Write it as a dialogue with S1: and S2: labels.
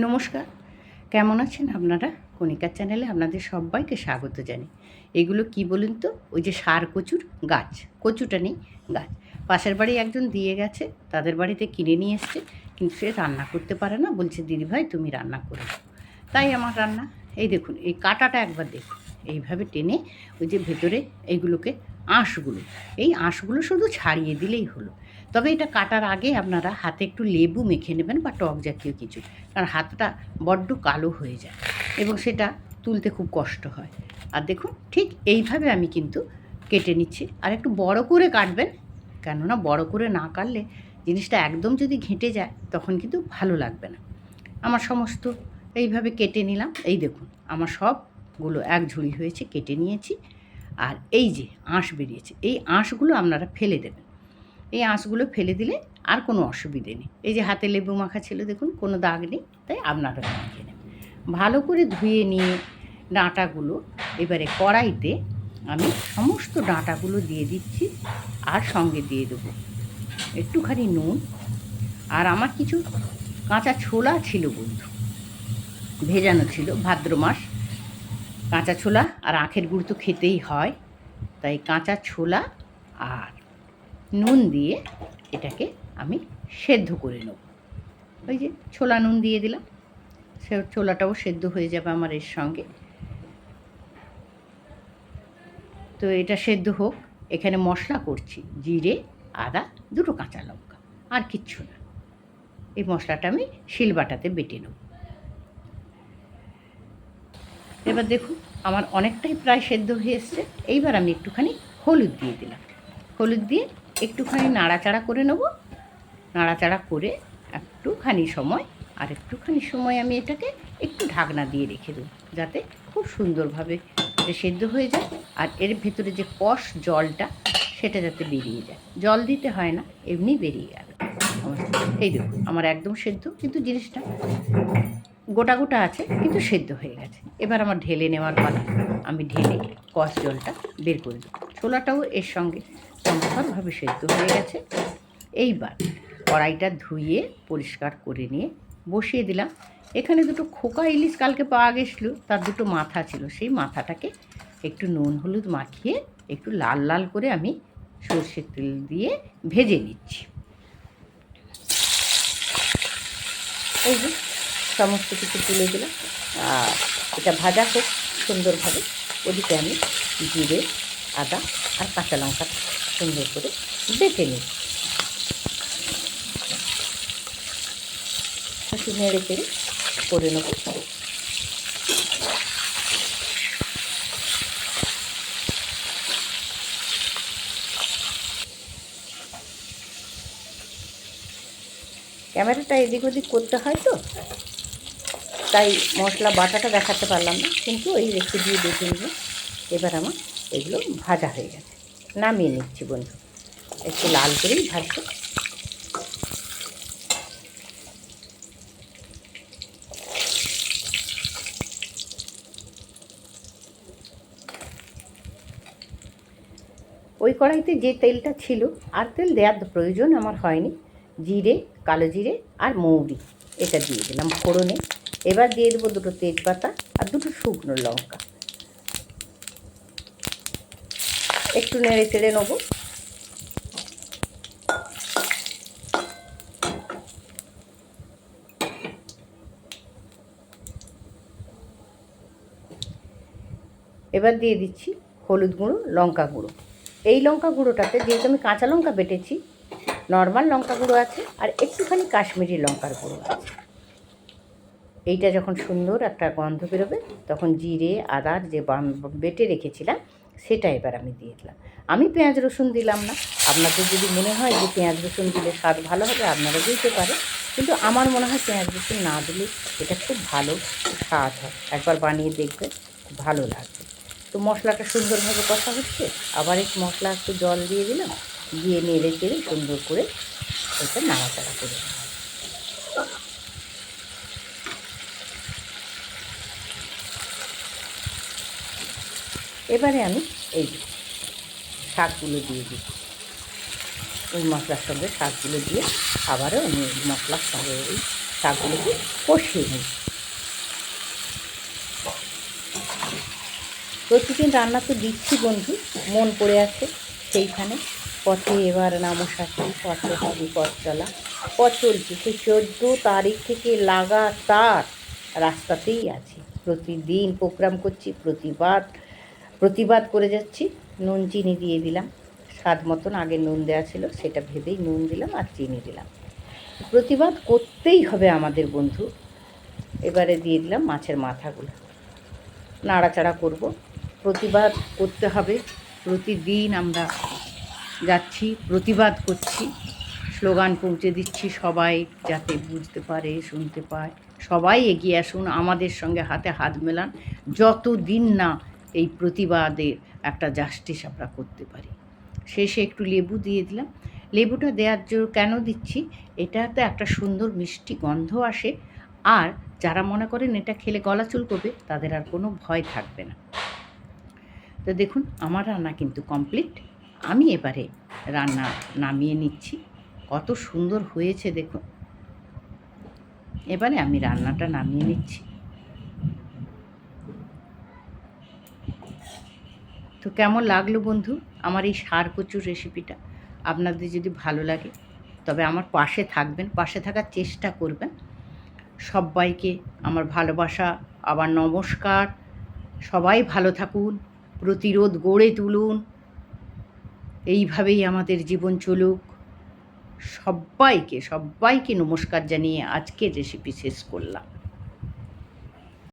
S1: নমস্কার। কেমন আছেন আপনারা? কণিকার চ্যানেলে আপনাদের সবাইকে স্বাগত জানি এগুলো কি বলুন তো? ওই যে সার কচুর গাছ। কচুটা নেই, গাছ। পাশের বাড়ি একজন দিয়ে গেছে, তাদের বাড়িতে কিনে নিয়ে এসছে, কিন্তু সে রান্না করতে পারে না। বলছে, দিদি ভাই, তুমি রান্না করে তাই আমার রান্না। এই দেখুন, এই কাঁটাটা একবার দেখুন। এইভাবে টেনে ওই যে ভেতরে এইগুলোকে আঁশগুলো। এই আঁশগুলো শুধু ছাড়িয়ে দিলেই হলো। তবে এটা কাটার আগে আপনারা হাতে একটু লেবু মেখে নেবেন বা টক জাতীয় কিছু, কারণ হাতটা বড্ড কালো হয়ে যায় এবং সেটা তুলতে খুব কষ্ট হয়। আর দেখুন, ঠিক এইভাবে আমি কিন্তু কেটে নিচ্ছি। আর একটু বড় করে কাটবেন, কেননা বড় করে না কাটলে জিনিসটা একদম যদি ঘেঁটে যায়, তখন কিন্তু ভালো লাগবে না। আমার সমস্ত এইভাবে কেটে নিলাম। এই দেখুন, আমার সবগুলো এক ঝুড়ি হয়েছে, কেটে নিয়েছি। আর এই যে আঁশ বেরিয়েছে, এই আঁশগুলো আপনারা ফেলে দেবেন। এই আঁশগুলো ফেলে দিলে আর কোনো অসুবিধে নেই। এই যে হাতে লেবু মাখা ছিল, দেখুন, কোনো দাগ নেই, তাই আপনারা মাখিয়ে নেবেন। ভালো করে ধুয়ে নিয়ে ডাঁটাগুলো এবারে কড়াইতে আমি সমস্ত ডাঁটাগুলো দিয়ে দিচ্ছি আর সঙ্গে দিয়ে দেবো একটুখানি নুন। আর আমার কিছু কাঁচা ছোলা ছিল বন্ধু, ভেজানো ছিল, ভাদ্র মাস। কাঁচা ছোলা আর আখের গুড় তো খেতেই হয়, তাই কাঁচা ছোলা আর নুন দিয়ে এটাকে আমি সেদ্ধ করে নেব। ওই যে ছোলা নুন দিয়ে দিলাম, সে ছোলাটাও সেদ্ধ হয়ে যাবে আমার এর সঙ্গে। তো এটা সেদ্ধ হোক, এখানে মশলা করছি, জিরে, আদা, দুটো কাঁচা লঙ্কা, আর কিচ্ছু না। এই মশলাটা আমি শিলবাটাতে বেটে নেব। এবার দেখুন, আমার অনেকটাই প্রায় সেদ্ধ হয়ে এসছে। এইবার আমি একটুখানি হলুদ দিয়ে দিলাম। হলুদ দিয়ে একটুখানি নাড়াচাড়া করে নেব। নাড়াচাড়া করে একটুখানি সময়, আর একটুখানি সময় আমি এটাকে একটু ঢাকনা দিয়ে রেখে দেবো, যাতে খুব সুন্দরভাবে এটা সেদ্ধ হয়ে যায়, আর এর ভেতরে যে কষ জলটা, সেটা যাতে বেরিয়ে যায়। জল দিতে হয় না, এমনি বেরিয়ে যাবে এই দেখুন, আমার একদম সেদ্ধ, কিন্তু জিনিসটা গোটা গোটা আছে, কিন্তু সেদ্ধ হয়ে গেছে। এবার আমার ঢেলে নেওয়ার পালা, আমি ঢেলে কষ জলটা বের করে দেবো। ছোলাটাও এর সঙ্গে চমৎকারভাবে সেদ্ধ হয়ে গেছে। এইবার কড়াইটা ধুয়ে পরিষ্কার করে নিয়ে বসিয়ে দিলাম। এখানে দুটো খোকা ইলিশ কালকে পাওয়া গেছিল, তার দুটো মাথা ছিল। সেই মাথাটাকে একটু নুন হলুদ মাখিয়ে একটু লাল লাল করে আমি সর্ষের তেল দিয়ে ভেজে নিচ্ছি। এই যে সমস্ত কিছু তুলে দিলাম। আর এটা ভাজা খুব সুন্দরভাবে। ওদিকে আমি জিরে আদা আর কাঁচা লঙ্কা সুন্দর করে বেটে নিই। একটু নেড়ে চেড়ে করে নেব। ক্যামেরাটা এদিক ওদিক করতে হয় তো, তাই মশলা বাটাটা দেখাতে পারলাম না, কিন্তু ওই দিয়ে দেখে নেব। এবার আমার এগুলো ভাজা হয়ে গেছে। নামিয়ে নিচ্ছি বন্ধু। একটু লাল করেই ভাজবো। ওই কড়াইতে যে তেলটা ছিল, আর তেল দেওয়ার প্রয়োজন আমার হয়নি। জিরে, কালো জিরে আর মৌরি, এটা দিয়ে দিলাম ফোড়নে। এবার দিয়ে দেবো দুটো তেজপাতা আর দুটো শুকনো লঙ্কা। একটু নেড়ে চেড়ে নেব। এবার দিয়ে দিচ্ছি হলুদ গুঁড়ো, লঙ্কা গুঁড়ো। এই লঙ্কা গুঁড়োটাতে যেহেতু আমি কাঁচা লঙ্কা বেটেছি, নর্মাল লঙ্কা গুঁড়ো আছে আর একটুখানি কাশ্মীরি লঙ্কার গুঁড়ো আছে। এইটা যখন সুন্দর একটা গন্ধ বেরোবে, তখন জিরে আদার যে বেটে রেখেছিলাম সেটা এবার আমি দিয়ে দিলাম। আমি পেঁয়াজ রসুন দিলাম না। আপনাদের যদি মনে হয় যে পেঁয়াজ রসুন দিলে স্বাদ ভালো হবে, আপনারা দিতে পারে কিন্তু আমার মনে হয় পেঁয়াজ রসুন না দিলে এটা খুব ভালো স্বাদ হয়। একবার বানিয়ে দেখবে খুব ভালো লাগবে। তো মশলাটা সুন্দরভাবে কষা হচ্ছে। আবার একটু মশলা, একটু জল দিয়ে দিলাম। দিয়ে নেড়ে চেড়ে সুন্দর করে এটা নাড়াচাড়া করে এবারে আমি এই শাকগুলো দিয়ে দিই। ওই মশলার সঙ্গে শাকগুলো দিয়ে আবারও আমি মশলার সঙ্গে ওই শাকগুলোকে কষিয়ে নিই। প্রতিদিন রান্না তো দিচ্ছি বন্ধু, মন পড়ে আছে সেইখানে। পথে এবার নামো সাথী পথে হবে পথ চলা। পথ চলছে সেই চোদ্দ তারিখ থেকে লাগাতার রাস্তাতেই আছে। প্রতিদিন প্রোগ্রাম করছি, প্রতিবাদ প্রতিবাদ করে যাচ্ছি। নুন, চিনি দিয়ে দিলাম। স্বাদ মতন আগে নুন দেওয়া ছিল, সেটা ভেবেই নুন দিলাম আর চিনি দিলাম। প্রতিবাদ করতেই হবে আমাদের বন্ধু। এবারে দিয়ে দিলাম মাছের মাথাগুলো। নাড়াচাড়া করব। প্রতিবাদ করতে হবে। প্রতিদিন আমরা যাচ্ছি, প্রতিবাদ করছি। স্লোগান পৌঁছে দিচ্ছি সবাই যাতে বুঝতে পারে, শুনতে পায়। সবাই এগিয়ে আসুন, আমাদের সঙ্গে হাতে হাত মেলান। যত দিন না এই প্রতিবাদের একটা জাস্টিস আমরা করতে পারি। শেষে একটু লেবু দিয়ে দিলাম। লেবুটা দেওয়ার জন্য কেন দিচ্ছি? এটাতে একটা সুন্দর মিষ্টি গন্ধ আসে। আর যারা মনে করেন এটা খেলে গলা চুলকবে, তাদের আর কোনো ভয় থাকবে না। তো দেখুন, আমার রান্না কিন্তু কমপ্লিট আমি এবারে রান্না নামিয়ে নিচ্ছি। কত সুন্দর হয়েছে দেখুন। এবারে আমি রান্নাটা নামিয়ে নিচ্ছি। তো কেমন লাগল বন্ধু আমার এই সার কচুর রেসিপিটা আপনাদের যদি ভালো লাগে, তবে আমার পাশে থাকবেন, পাশে থাকার চেষ্টা করবেন। সবাইকে আমার ভালোবাসা, আবার নমস্কার। সবাই ভালো থাকুন, প্রতিরোধ গড়ে তুলুন। এইভাবেই আমাদের জীবন চলুক। সবাইকে সবাইকে নমস্কার জানিয়ে আজকের রেসিপি শেষ করলাম।